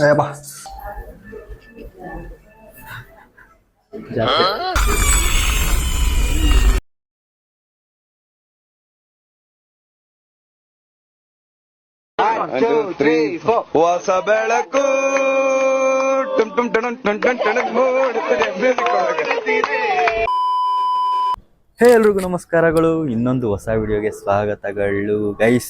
ಏ ಬಾ ಜಾತ್ರೆ ಹೊಸ ಬೆಳಕು ಟುಮ್ ಟುಮ್ ಟಣನ್ ಟಣ್ ಟಣ್ ಟಣನ್ ಮೂಡುತ್ತಿದೆ music ಒಳಗೆ. ಹೇ ಎಲ್ರಿಗೂ ನಮಸ್ಕಾರಗಳು. ಇನ್ನೊಂದು ಹೊಸ ವಿಡಿಯೋಗೆ ಸ್ವಾಗತಗಳು. ಗೈಸ್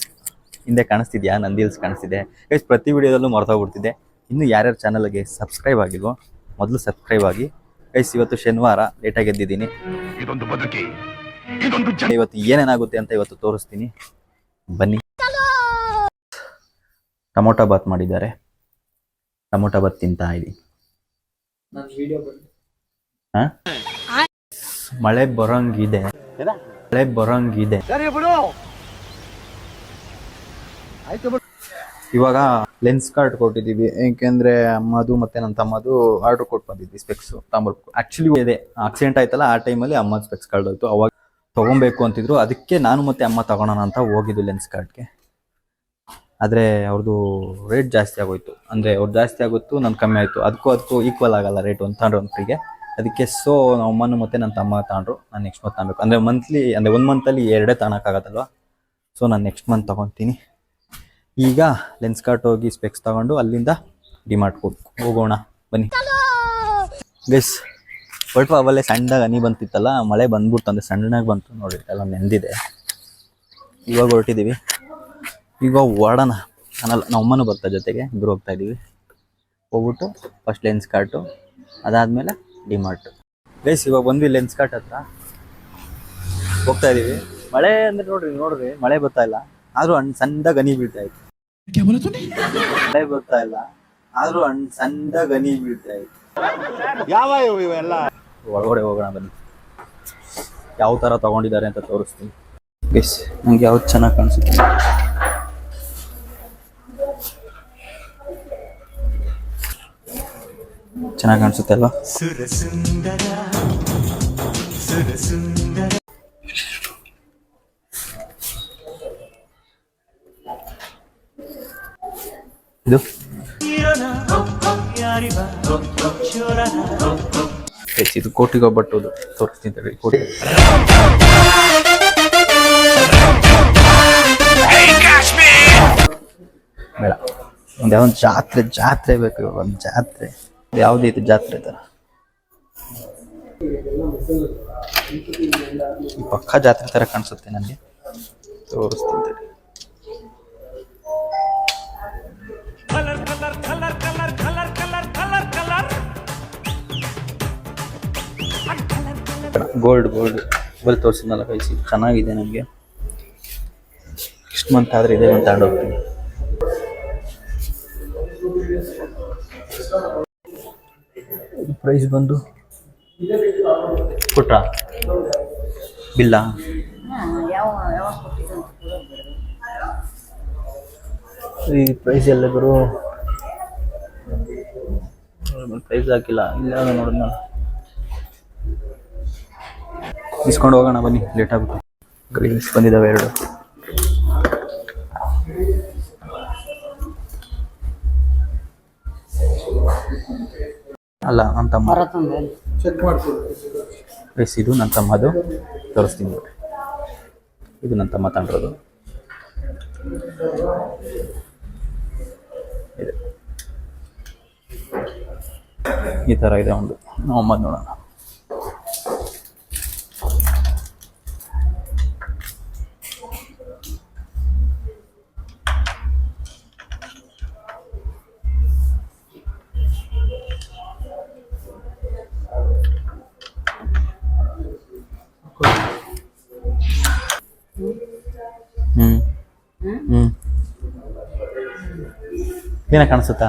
ಹಿಂದೆ ಕಾಣಿಸ್ತಿದ್ಯಾ? ನಂದಿಲ್ಸ್ ಕಾಣಿಸ್ತಿದೆ. ಗೈಸ್ ಪ್ರತಿ ವಿಡಿಯೋದಲ್ಲೂ ಮರ್ತೋಗ್ಬಿಡ್ತಿದ್ದೆ ಇನ್ನು ಯಾರ್ಯಾರ ಚಾನಲ್ಗೆ ಸಬ್ಸ್ಕ್ರೈಬ್ ಆಗಿಲ್ವೋ ಮೊದಲು ಸಬ್ಸ್ಕ್ರೈಬ್ ಆಗಿ. ಗೈಸ್ ಇವತ್ತು ಶನಿವಾರ ಲೇಟಾಗಿ ಎದ್ದಿದ್ದೀನಿ. ಇದೊಂದು ಬದುಕಿ? ಇದೊಂದು ಇವತ್ತು ಏನೇನಾಗುತ್ತೆ ಅಂತ ಇವತ್ತು ತೋರಿಸ್ತೀನಿ. ಬನ್ನಿ. ಟೊಮೊಟೊ ಬಾತ್ ಮಾಡಿದ್ದಾರೆ. ಟೊಮೊಟೊ ಬಾತ್ ತಿಂತಾ ಇದ್ದೀನಿ ಹಾ? ಮಳೆ ಬರೋಂಗಿದೆ. ಮಳೆ ಬರೋಂಗಿದೆ. ಇವಾಗ ಲೆನ್ಸ್ ಕಾರ್ಡ್ ಕೊಟ್ಟಿದ್ದೀವಿ. ಏಕೆಂದ್ರೆ ಅಮ್ಮದು ಮತ್ತೆ ನನ್ನ ತಮ್ಮದು ಆರ್ಡರ್ ಕೊಟ್ಟು ಬಂದಿದ್ವಿ ಸ್ಪೆಕ್ಸ್ ತಗೊಂಬರ್ಬೇಕು ಆಕ್ಚುಲಿ ಇದೆ. ಆಕ್ಸಿಡೆಂಟ್ ಆಯ್ತಲ್ಲ ಆ ಟೈಮಲ್ಲಿ ಅಮ್ಮ ಸ್ಪೆಕ್ಸ್ ಕಾರ್ಡ್ ಹೋಯ್ತು. ಅವಾಗ ತಗೊಬೇಕು ಅಂತಿದ್ರು. ಅದಕ್ಕೆ ನಾನು ಮತ್ತೆ ಅಮ್ಮ ತಗೊಳೋಣ ಅಂತ ಹೋಗಿದ್ದು ಲೆನ್ಸ್ ಕಾರ್ಡ್ಗೆ ಆದರೆ ಅವ್ರದ್ದು ರೇಟ್ ಜಾಸ್ತಿ ಆಗೋಯ್ತು. ಅಂದರೆ ಅವ್ರು ಜಾಸ್ತಿ ಆಗೋಯ್ತು ನಾನು ಕಮ್ಮಿ ಆಯಿತು. ಅದಕ್ಕೂ ಅದಕ್ಕೂ ಈಕ್ವಲ್ ಆಗಲ್ಲ ರೇಟ್ ಒಂದು ತಗೊಂಡ್ರೆ ಒಂದು ಫ್ರೀಗೆ ಅದಕ್ಕೆ ಸೊ ನಮ್ಮ ಅಮ್ಮನು ಮತ್ತೆ ನನ್ನ ತಮ್ಮ ತಗೊಂಡ್ರು ನಾನು ನೆಕ್ಸ್ಟ್ ಮಂತ್ ತಗೊಬೇಕು ಅಂದರೆ ಮಂತ್ಲಿ ಅಂದರೆ ಒಂದು ಮಂತಲ್ಲಿ ಎರಡೇ ತಗೊಳಕ್ಕಾಗತ್ತಲ್ವ ಸೊ ನಾನು ನೆಕ್ಸ್ಟ್ ಮಂತ್ ತೊಗೊತೀನಿ. ಈಗ ಲೆನ್ಸ್ ಕಾರ್ಟ್ ಹೋಗಿ ಸ್ಪೆಕ್ಸ್ ತಗೊಂಡು ಅಲ್ಲಿಂದ ಡಿಮಾರ್ಟ್ ಹೋಗೋಣ. ಬನ್ನಿ. ಗೈಸ್ ಹೊರಟು ಅವಲ್ಲೇ ಸಣ್ಣದಾಗ ಹನಿ ಬಂತಿತ್ತಲ್ಲ, ಮಳೆ ಬಂದ್ಬಿಡ್ತು ಅಂದರೆ ಸಣ್ಣಗೆ ಬಂತು ನೋಡಿ, ಎಲ್ಲ ನೆಂದಿದೆ. ಇವಾಗ ಹೊರಟಿದ್ದೀವಿ ಈಗ ಓಡೋಣ. ನಾನಲ್ಲ ನಮ್ಮ ಅಮ್ಮನೂ ಬರ್ತಾ ಜೊತೆಗೆ ಇಬ್ಬರು ಹೋಗ್ತಾ ಇದ್ದೀವಿ ಹೋಗ್ಬಿಟ್ಟು ಫಸ್ಟ್ ಲೆನ್ಸ್ ಕಾರ್ಟು ಅದಾದಮೇಲೆ ಡಿಮಾರ್ಟ್ ಗೈಸ್ ಇವಾಗ ಬಂದ್ವಿ ಲೆನ್ಸ್ ಕಾರ್ಟ್ ಹತ್ರ. ಹೋಗ್ತಾ ಇದೀವಿ. ಮಳೆ ಅಂದ್ರೆ ನೋಡ್ರಿ ನೋಡ್ರಿ ಮಳೆ ಬರ್ತಾ ಇಲ್ಲ. ಆದ್ರೂ ಹಣ್ಣು ಸಣ್ಣ ಗನಿ ಬೀಳ್ತಾ ಇತ್ತು ಮಳೆ ಬರ್ತಾ ಇಲ್ಲ. ಆದ್ರೂ ಹಣ್ಣು ಸಣ್ಣ ಗನಿ ಬೀಳ್ತಾ ಇತ್ತು ಒಳಗಡೆ ಹೋಗೋಣ ಬನ್ನಿ. ಯಾವ ತರ ತಗೊಂಡಿದ್ದಾರೆ ಅಂತ ತೋರಿಸ್ತೀನಿ. ಗೈಸ್ ನಂಗೆ ಯಾವ್ದು ಚೆನ್ನಾಗಿ ಕಾಣಿಸುತ್ತೆ ಚೆನ್ನಾಗಿ ಕಾಣಿಸುತ್ತೆ ಅಲ್ವಾ? ಇದು? ಇದು ಕೋಟಿಗೆ ಒಬ್ಬಟ್ಟು ತೋರಿಸ್ತೀನಿ ಕೋಟಿ ಬೇಡ. ಒಂದು ಜಾತ್ರೆ ಜಾತ್ರೆ ಬೇಕು ಒಂದು ಜಾತ್ರೆ. ಯಾವ್ದು ಇದು ಜಾತ್ರೆ ತರ ಪಕ್ಕ ಜಾತ್ರೆ ತರ ಕಾಣಿಸುತ್ತೆ ನನಗೆ. ತೋರಿಸ್ತೀನಿ ತಡಿ. ಗೋಲ್ಡ್ ಗೋಲ್ಡ್ ಬಲ್ ತೋರಿಸಿದ್ನಲ್ಲ ಕೈಸಿ ಚೆನ್ನಾಗಿದೆ ನನಗೆ ಇಷ್ಟು ಮಂತ್ ಆದ್ರೆ ಇದೆ ಮಂತ್ ತಗೊಂಡೋಗ್ತೀನಿ ಪ್ರೈಸ್ ಬಂದು? ಕೊಟ್ರ ಬಿಲ್ಲ? ಈ ಪ್ರೈಸ್ ಎಲ್ಲ ಬರು ಪ್ರೈಸ್ ಹಾಕಿಲ್ಲ. ಇಲ್ಲ ನೋಡೋಣ. ಇಸ್ಕೊಂಡು ಹೋಗೋಣ ಬನ್ನಿ ಲೇಟ್ ಆಗುತ್ತೆ ಗ್ರೀನ್ಸ್ ಬಂದಿದ್ದಾವೆ ಎರಡು. ಅಲ್ಲ ನನ್ನ ತಮ್ಮ. ಎಸ್ ಇದು ನನ್ನ ತಮ್ಮದು. ತೋರಿಸ್ತೀನಿ ನೋಡಿ. ಇದು ನನ್ನ ತಮ್ಮ ತಂಡ್ರದು ಇದೆ. ಈ ಥರ ಇದೆ ಒಂದು. ನೋಮ್ಮದ್ ನೋಡೋಣ. ಏನ ಕಾಣಿಸುತ್ತಾ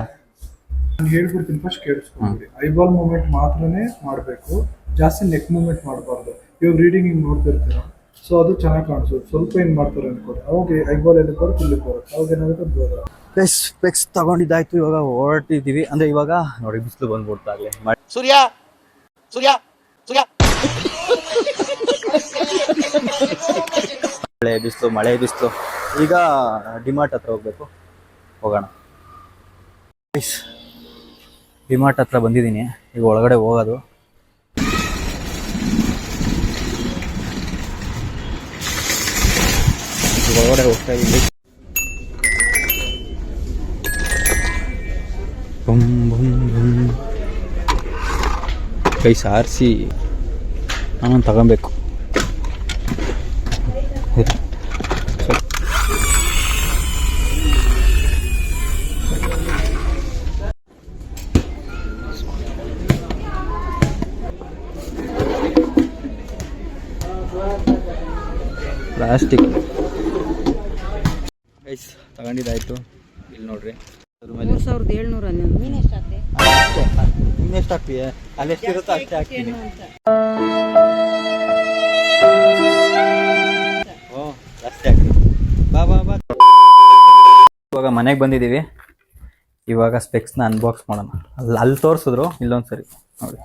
ನಾನು ಹೇಳ್ಬಿಡ್ತೀನಿ ಫಸ್ಟ್ ಕೇಳಿಸ್ಕೊಂಡ್ಬಿಡಿ ಐಬಾಲ್ ಮೂಮೆಂಟ್ ಮಾತ್ರನೇ ಮಾಡಬೇಕು ಜಾಸ್ತಿ ನೆಕ್ ಮೂಮೆಂಟ್ ಮಾಡಬಾರ್ದು. ಇವಾಗ ರೀಡಿಂಗ್ ಹಿಂಗೆ ನೋಡ್ತಿರ್ತೀರ ಸೊ ಅದು ಚೆನ್ನಾಗಿ ಕಾಣಿಸುತ್ತೆ ಸ್ವಲ್ಪ ಏನು ಮಾಡ್ತಾರೆ ಅನ್ಕೊಳ್ಳಿ ಅವಾಗ ಐಬಾಲ್ ಎಲ್ಲಿ ಬರುತ್ತೆ ಇಲ್ಲಿ ಬರುತ್ತೆ. ಅವಾಗ ಏನಾಗುತ್ತೆ ಅದು ಬರೋಲ್ಲ ಸ್ಪೆಕ್ಸ್ ಸ್ಪೆಕ್ಸ್ ತಗೊಂಡಿದ್ದಾಯ್ತು ಇವಾಗ ಹೊರಟಿದ್ದೀವಿ. ಅಂದ್ರೆ ಇವಾಗ ನೋಡಿ ಬಿಸಿಲು ಬಂದ್ಬಿಡ್ತಾಗ್ಲೇ. ಸೂರ್ಯ! ಸೂರ್ಯ! ಸೂರ್ಯ! ಮಳೆ ಬಿಸಿಲು ಮಳೆ ಬಿಸಿಲು. ಈಗ ಡಿಮಾರ್ಟ್ ಹತ್ರ ಹೋಗ್ಬೇಕು. ಹೋಗೋಣ. ಡಿಮಾರ್ಟ್ ಹತ್ರ ಬಂದಿದ್ದೀನಿ. ಈಗ ಒಳಗಡೆ ಹೋಗೋದು. ಒಳಗಡೆ ಹೋಗ್ತಾ ಇದ್ದೀನಿ. ಕೈ ಸಾರಿಸಿ ನಾನು ತಗೊಬೇಕು. ಪ್ಲಾಸ್ಟಿಕ್. ಗೈಸ್ ತಗೊಂಡಿದ್ದಾಯ್ತು. ಇಲ್ಲಿ ನೋಡ್ರಿ. ಮೂರ್ ಸಾವಿರದ ಏಳ್ನೂರ ಹನ್ನೊಂದು. ನೀನ್ ಎಷ್ಟು ಹಾಕ್ದೆ ಇನ್ನೆಷ್ಟು ಎಷ್ಟು ಹಾಕ್ತೀಯ? ಅಲ್ಲಿ ಎಷ್ಟಿರುತ್ತೋ ಅಷ್ಟೇ ಹಾಕ್ತೀನಿ. ಓ ಜಾಸ್ತಿ ಹಾಕ್ತೀನಿ. ಬಾ ಬಾ ಬಾ. ಇವಾಗ ಮನೆಗೆ ಬಂದಿದ್ದೀವಿ. ಇವಾಗ ಸ್ಪೆಕ್ಸ್ನ ಅನ್ಬಾಕ್ಸ್ ಮಾಡೋಣ. ಅಲ್ಲಿ ಅಲ್ಲಿ ತೋರಿಸಿದ್ರು ಇಲ್ಲೊಂದು ಸರಿ ನೋಡಿ.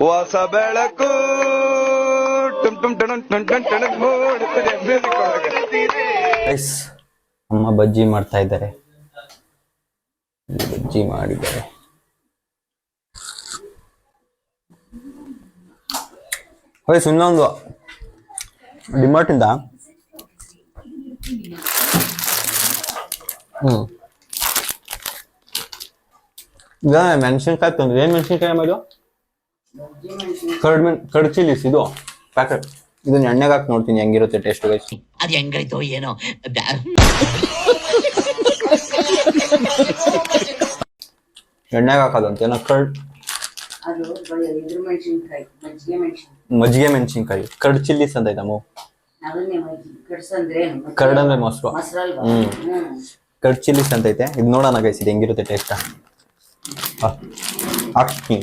ಹೊಸ ಬೆಳಕು. ಟುಮ್ ಟುಮ್ ಟಣಕ್ ಟಣ್ ಟಣ್ ಟಣಕ್ ಮೂಡುತ್ತದೆ ಮ್ಯೂಸಿಕ್ ಒಳಗೆ ಗೈಸ್ ಅಮ್ಮ ಬಜ್ಜಿ ಮಾಡ್ತಾ ಇದ್ದಾರೆ. ಬಜ್ಜಿ ಮಾಡಿದ್ದಾರೆ. ಗೈಸ್ ಒಂದು ಡಿಮಾರ್ಟಿಂದ ಹ್ಮ್. ಈಗ ಮೆಣಸಿನ್ಕಾಯಿ ತಂದ್ರೆ ಏನ್ ಮೆಣಸಿನ್ಕಾಯಿ ಮಾಡೋದು ಕರ್ಡ್ ಮೆಣ್ ಕರ್ಡ್ ಚಿಲ್ಲಿಸ್ ಇದು? ಪ್ಯಾಕೆಟ್ ಇದನ್ನ ಎಣ್ಣೆಗೆ ಹಾಕಿ ನೋಡ್ತೀನಿ ಹೆಂಗಿರುತ್ತೆ ಟೇಸ್ಟ್ ಗೈಸ್ ಅದು ಹೆಂಗೈತೋ ಏನೋ. ಎಣ್ಣೆಗೆ ಹಾಕೋದಂತೆ. ಏನೋ ಕರ್ಡ್ ಮಜ್ಜಿಗೆ ಮೆಣಸಿನ್ಕಾಯಿ. ಕರ್ಡ್ ಚಿಲ್ಲಿಸ್ ಅಂತ ಐತಮ್ಮ ಕರ್ಡ್ ಅಂದ್ರೆ ಮೊಸರು. ಹ್ಮ್. ಕರ್ಡ್ ಚಿಲ್ಲಿಸ್ ಅಂತ ಐತೆ ಇದು ನೋಡೋಣ ಗೈಸ್ ಇದು ಹೆಂಗಿರುತ್ತೆ ಟೇಸ್ಟ್ ಹಾಕಿ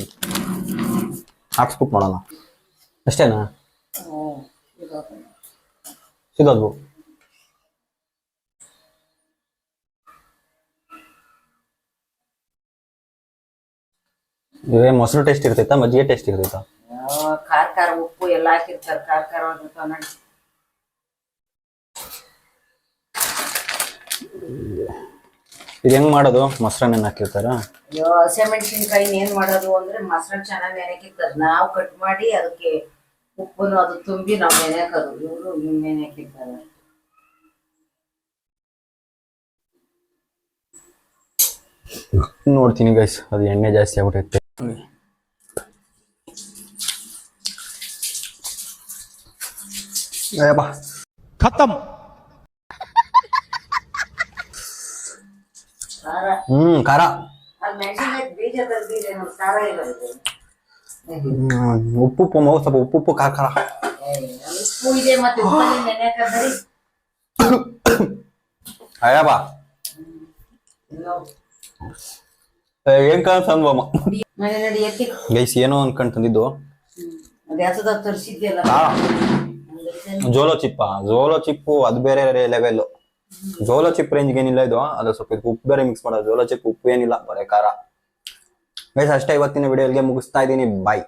ಹಾಕ್ಸ್ಬಿಟ್ಟು ನೋಡೋಣ ಅಷ್ಟೇನಾ? ಸಿಗೋದು. ಇವೇ ಮೊಸರು ಟೇಸ್ಟ್ ಇರ್ತೈತಾ? ಮಜ್ಜಿಗೆ ಟೇಸ್ಟ್ ಇರ್ತೈತಾ? ಖಾರ ಖಾರ ಉಪ್ಪು ಎಲ್ಲ ಹಾಕಿರ್ತಾರೆ. ಖಾರ ಖಾರ ಆಗಿರ್ತಾವ ನೋಡಿ ಇದು ಹೆಂಗ್ ಮಾಡೋದು? ಮೊಸರನ್ನ ಹಾಕಿರ್ತಾರ? ಅಯ್ಯೋ ಹಸೆ ಮೆಣಸಿನ್ಕಾಯಿ ಏನ್ ಮಾಡೋದು ಅಂದ್ರೆ ಮೊಸರನ್ನ ಚೆನ್ನಾಗಿ ನೆನೆಕಿರ್ತಾರೆ ನಾವು ಕಟ್ ಮಾಡಿ ಅದಕ್ಕೆ ಉಪ್ಪನ್ನು ಅದು ತುಂಬಿ ನಾವು ನೆನೆಕೋದು ಇವರು ನೆನೆಕಿರ್ತಾರೆ. ನೋಡ್ತೀನಿ ಗೈಸ್ ಅದು ಎಣ್ಣೆ ಜಾಸ್ತಿ ಆಗ್ಬಿಟ್ಟೈತೆ ಬಾ. ಹ್ಮ್ ಖಾರ. ಉಪ್ಪು ಉಪ್ಪು ಮಗು ಸ್ವಲ್ಪ ಉಪ್ಪು ಉಪ್ಪು ಖಾರ ಖಾರ. ಉಪ್ಪು ಇದೆ ಮತ್ತೆ ಉಪ್ಪಲ್ಲಿ ನೆನೆಯಕಂದ್ರೆ ಅಯ್ಯ ಬಾ. ಏನ್ ನೋಡಿ ಎತ್ತಿ. ಗೈಸ್ ಏನೋ ಅನ್ಕೊಂಡ್ ತಂದಿದ್ದು. ಜೋಲೋ ಚಿಪ್ಪ ಜೋಲೋ ಚಿಪ್ಪು ಅದು ಬೇರೆ ಲೆವೆಲ್ ಜೋಲೋ ಚಿಪ್ ರೇಂಜ್ ಏನಿಲ್ಲ ಇದು ಅದು ಸ್ವಲ್ಪ ಉಪ್ಪು ಬೇರೆ ಮಿಕ್ಸ್ ಮಾಡೋದು. ಜೋಲ ಚಿಪ್ ಉಪ್ಪು ಏನಿಲ್ಲ, ಬರೇ ಖಾರ. ಗೈಸ್ ಅಷ್ಟೇ ಇವತ್ತಿನ ವಿಡಿಯೋಗೆ ಮುಗಿಸ್ತಾ ಇದ್ದೀನಿ. ಬಾಯ್